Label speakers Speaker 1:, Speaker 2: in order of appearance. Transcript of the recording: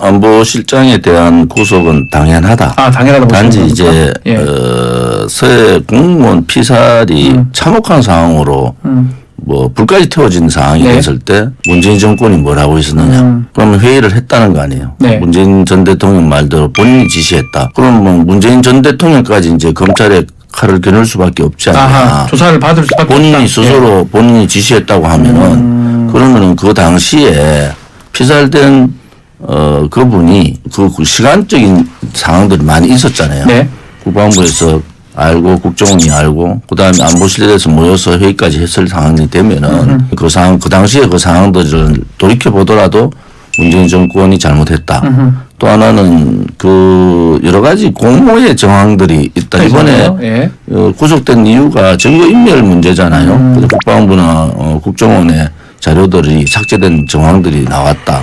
Speaker 1: 안보실장에 대한 구속은 당연하다.
Speaker 2: 아 당연하다고
Speaker 1: 단지 이제?
Speaker 2: 예.
Speaker 1: 어, 서해 공무원 피살이 참혹한 상황으로
Speaker 2: 음.
Speaker 1: 뭐 불까지 태워진 상황이
Speaker 2: 네.
Speaker 1: 됐을 때 문재인 정권이 뭘 하고 있었느냐?
Speaker 2: 음.
Speaker 1: 그러면 회의를 했다는 거 아니에요?
Speaker 2: 네.
Speaker 1: 문재인 전 대통령 말대로 본인이 지시했다. 그럼 뭐 문재인 전 대통령까지 이제 검찰에 칼을 겨눌 수밖에 없지 않나?
Speaker 2: 아하 조사를 받을 수밖에
Speaker 1: 본인이
Speaker 2: 없다. 예.
Speaker 1: 스스로 본인이 지시했다고 하면은
Speaker 2: 음.
Speaker 1: 그러면은 그 당시에 피살된 어 그분이 그, 그 시간적인 상황들이 많이 있었잖아요.
Speaker 2: 네.
Speaker 1: 국방부에서 알고 국정원이 알고 그다음에 안보실에서 모여서 회의까지 했을 상황이 되면은 그 상황 그 당시에 그 상황들을 돌이켜 보더라도 문재인 정권이 잘못했다. 또 하나는 그 여러 가지 공모의 정황들이 있다. 이번에
Speaker 2: 예.
Speaker 1: 어, 구속된 이유가 증거 인멸 문제잖아요.
Speaker 2: 음.
Speaker 1: 국방부나 어, 국정원의 자료들이 삭제된 정황들이 나왔다.